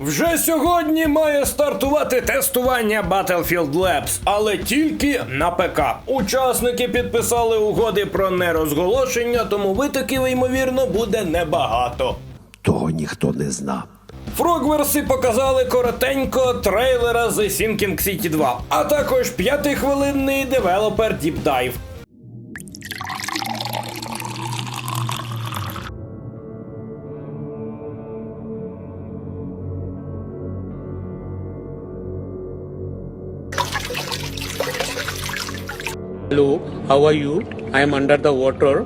Вже сьогодні має стартувати тестування Battlefield Labs, але тільки на ПК. Учасники підписали угоди про нерозголошення, тому витоків, ймовірно, буде небагато. Того ніхто не знав. Фрогверси показали коротенько трейлера The Sinking City 2, а також п'ятихвилинний девелопер Deep Dive. Hello, how are you? I am under the water.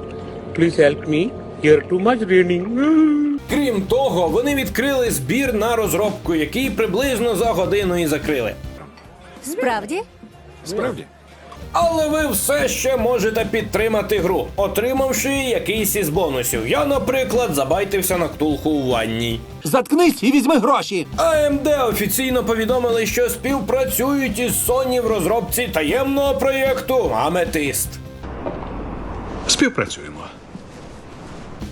Please help me. Here too much raining. Крім того, вони відкрили збір на розробку, який приблизно за годину і закрили. Справді? Справді. Але ви все ще можете підтримати гру, отримавши якийсь із бонусів. Я, наприклад, забайтився на ктулху у ванній. Заткнись і візьми гроші. AMD офіційно повідомили, що співпрацюють із Sony в розробці таємного проєкту Аметист. Співпрацюємо.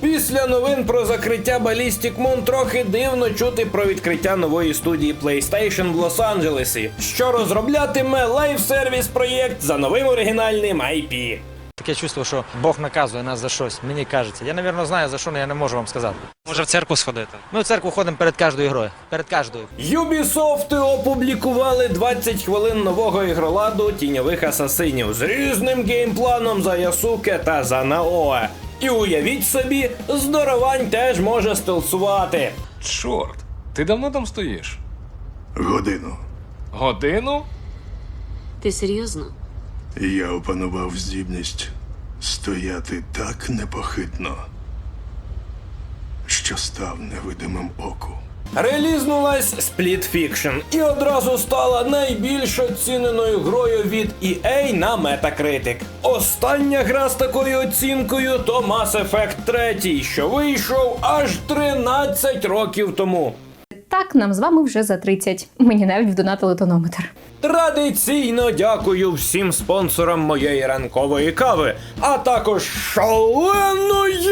Після новин про закриття Ballistic Moon трохи дивно чути про відкриття нової студії PlayStation в Лос-Анджелесі, що розроблятиме лайв-сервіс проєкт за новим оригінальним IP. Таке чувство, що Бог наказує нас за щось. Мені кажеться. Я, напевно, знаю за що, але я не можу вам сказати. Може в церкву сходити? Ми в церкву ходимо перед кожною грою. Перед кожною. Ubisoft опублікували 20 хвилин нового ігроладу тіньових асасинів з різним геймпланом за Ясуке та за Наоe. І уявіть собі, здоровань теж може стелсувати. Чорт, ти давно там стоїш? Годину. Годину? Ти серйозно? Я опанував здібність стояти так непохитно, що став невидимим оку. Релізнулась Split Fiction і одразу стала найбільш оціненою грою від EA на Metacritic. Остання гра з такою оцінкою то Mass Effect 3, що вийшов аж 13 років тому. Так, нам з вами вже за 30. Мені навіть вдонатили тонометр. Традиційно дякую всім спонсорам моєї ранкової кави, а також шаленої